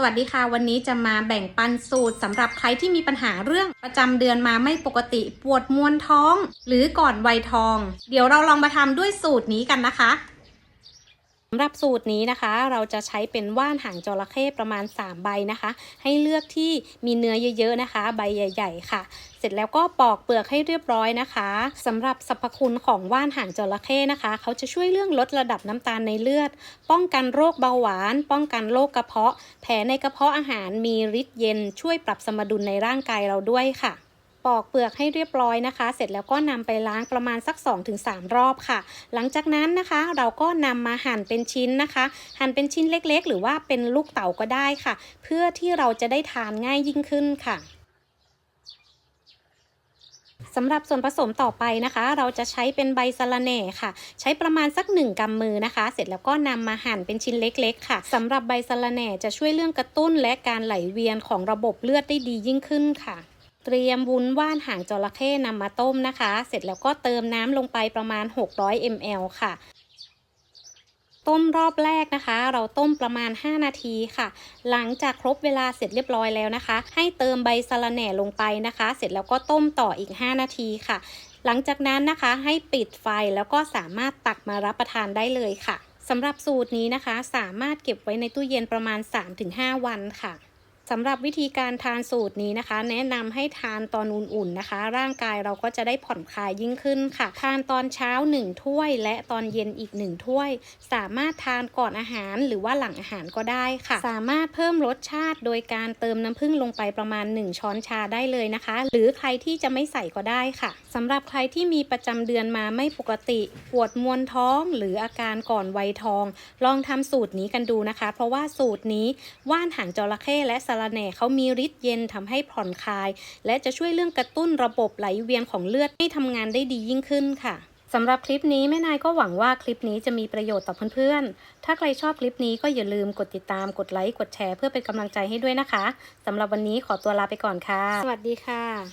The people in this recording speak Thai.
สวัสดีค่ะ วันนี้จะมาแบ่งปันสูตรสำหรับใครที่มีปัญหาเรื่องประจำเดือนมาไม่ปกติปวดมวนท้อง หรือก่อนวัยทอง เดี๋ยวเราลองมาทำด้วยสูตรนี้กันนะคะ สำหรับสูตรนี้นะคะ เราจะใช้เป็นว่านหางจระเข้ประมาณ 3 ใบนะคะ ให้เลือกที่มีเนื้อเยอะๆนะคะ ใบใหญ่ๆค่ะ เสร็จแล้วก็ปอกเปลือกให้เรียบร้อยนะคะสำหรับสรรพคุณของว่านหางจระเข้นะคะ เขาจะช่วยเรื่องลดระดับน้ำตาลในเลือด ป้องกันโรคเบาหวาน ป้องกันโรคกระเพาะ แผลในกระเพาะอาหารมีฤทธิ์เย็น ช่วยปรับสมดุลในร่างกายเราด้วยค่ะ ปอกเปลือกให้เรียบร้อยนะคะ เสร็จแล้วก็นำไปล้างประมาณสัก 2-3 รอบค่ะ หลังจากนั้นนะคะ เราก็นำมาหั่นเป็นชิ้นนะคะ หั่นเป็นชิ้นเล็กๆ หรือว่าเป็นลูกเต๋าก็ได้ค่ะ เพื่อที่เราจะได้ทานง่ายยิ่งขึ้นค่ะสำหรับส่วนผสมต่อไปนะคะ เราจะใช้เป็นใบสะระแหน่ค่ะ ใช้ประมาณสักหนึ่งกำมือนะคะ เสร็จแล้วก็นำมาหั่นเป็นชิ้นเล็ก ๆ ค่ะสำหรับใบสะระแหน่จะช่วยเรื่องกระตุ้นและการไหลเวียนของระบบเลือดได้ดียิ่งขึ้นค่ะ เตรียมวุ้นว่านหางจระเข้นำมาต้มนะคะ เสร็จแล้วก็เติมน้ำลงไปประมาณ 600 ml ค่ะ ต้มรอบแรกนะคะ เราต้มประมาณ 5 นาทีค่ะ หลังจากครบเวลาเสร็จเรียบร้อยแล้วนะคะ ให้เติมใบสะระแหน่ลงไปนะคะ เสร็จแล้วก็ต้มต่ออีก 5 นาทีค่ะ หลังจากนั้นนะคะให้ปิดไฟแล้วก็สามารถตักมารับประทานได้เลยค่ะสำหรับสูตรนี้นะคะ สามารถเก็บไว้ในตู้เย็นประมาณ 3-5 วันค่ะ สำหรับวิธีการทานสูตรนี้นะคะ แนะนำให้ทานตอนอุ่นๆนะคะ ร่างกายเราก็จะได้ผ่อนคลายยิ่งขึ้นค่ะ ทานตอนเช้า 1 ถ้วย และตอนเย็นอีก 1 ถ้วย สามารถทานก่อนอาหารหรือว่าหลังอาหารก็ได้ค่ะ สามารถเพิ่มรสชาติโดยการเติมน้ำผึ้งลงไปประมาณ 1 ช้อนชาได้เลยนะคะ หรือใครที่จะไม่ใส่ก็ได้ค่ะสำหรับใครที่มีประจำเดือนมาไม่ปกติปวดมวนท้องหรืออาการก่อนวัยทอง ลองทำสูตรนี้กันดูนะคะ เพราะว่าสูตรนี้ว่านหางจระเข้และสะระแหน่เขามีฤทธิ์เย็นทำให้ผ่อนคลาย และจะช่วยเรื่องกระตุ้นระบบไหลเวียนของเลือดให้ทำงานได้ดียิ่งขึ้นค่ะสำหรับคลิปนี้แม่นายก็หวังว่าคลิปนี้จะมีประโยชน์ต่อเพื่อนๆ ถ้าใครชอบคลิปนี้ก็อย่าลืมกดติดตาม กดไลค์ กดแชร์เพื่อเป็นกำลังใจให้ด้วยนะคะ สำหรับวันนี้ขอตัวลาไปก่อนค่ะ สวัสดีค่ะ